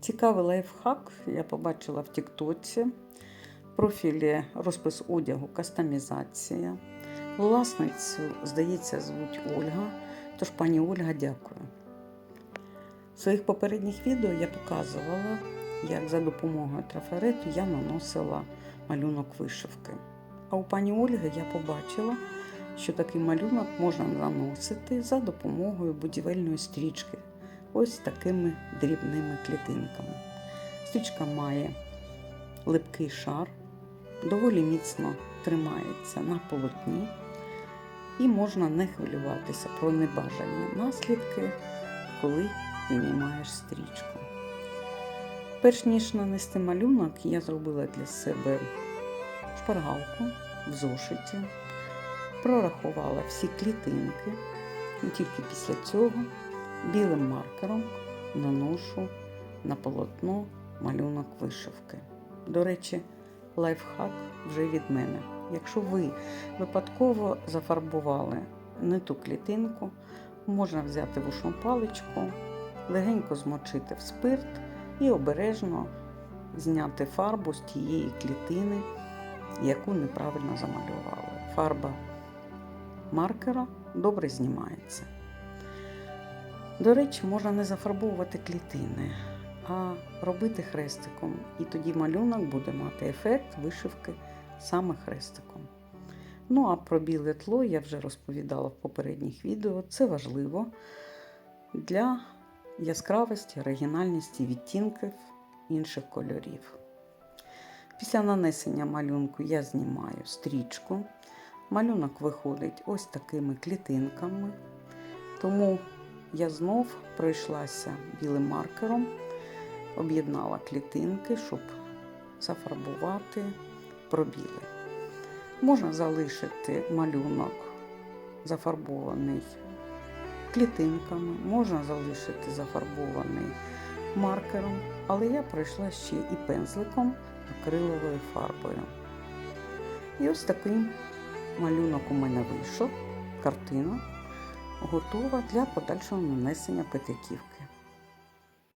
Цікавий лайфхак я побачила в Тіктоці. В профілі розпис одягу, кастомізація. Власницю, здається, звуть Ольга. Тож, пані Ольга, дякую. В своїх попередніх відео я показувала, як за допомогою трафарету я наносила малюнок вишивки. А у пані Ольги я побачила, що такий малюнок можна наносити за допомогою будівельної стрічки. Ось такими дрібними клітинками. Стрічка має липкий шар, доволі міцно тримається на полотні, і можна не хвилюватися про небажані наслідки, коли знімаєш стрічку. Перш ніж нанести малюнок, я зробила для себе шпаргалку в зошиті, прорахувала всі клітинки, і тільки після цього білим маркером наношу на полотно малюнок вишивки. До речі, лайфхак вже від мене. Якщо ви випадково зафарбували не ту клітинку, можна взяти вушну паличку, легенько змочити в спирт і обережно зняти фарбу з тієї клітини, яку неправильно замалювали. Фарба маркера добре знімається. До речі, можна не зафарбовувати клітини, а робити хрестиком. І тоді малюнок буде мати ефект вишивки саме хрестиком. Ну, а про біле тло я вже розповідала в попередніх відео. Це важливо для яскравості, оригінальності відтінків інших кольорів. Після нанесення малюнку я знімаю стрічку. Малюнок виходить ось такими клітинками. Тому я знов пройшлася білим маркером, об'єднала клітинки, щоб зафарбувати пробіли. Можна залишити малюнок зафарбований клітинками, можна залишити зафарбований маркером, але я пройшла ще і пензликом акриловою фарбою. І ось такий малюнок у мене вийшов, картина готова для подальшого нанесення петляків.